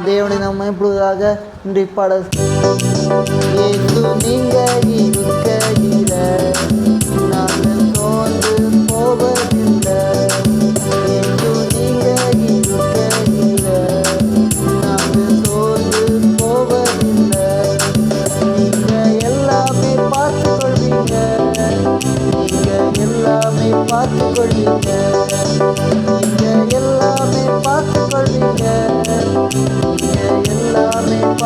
தேவனை நம்ம இப்பொழுதாக இன்றைய பாடல் இயேசு நீங்க இருக்கையில நாங்கள் சோர்ந்து போவதில்லை. இயேசு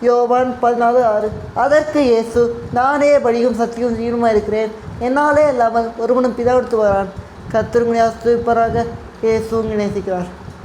யோவான் பதினாலு ஆறு. அதற்கு இயேசு நானே வழியும் சத்தியும் ஜீவனுமாக இருக்கிறேன். என்னாலே இல்லாமல் ஒருவனும் பிதாவிடுத்து வரான். கத்திருமணி ஆஸ்திரிப்பராக இயேசு நேசிக்கிறார்.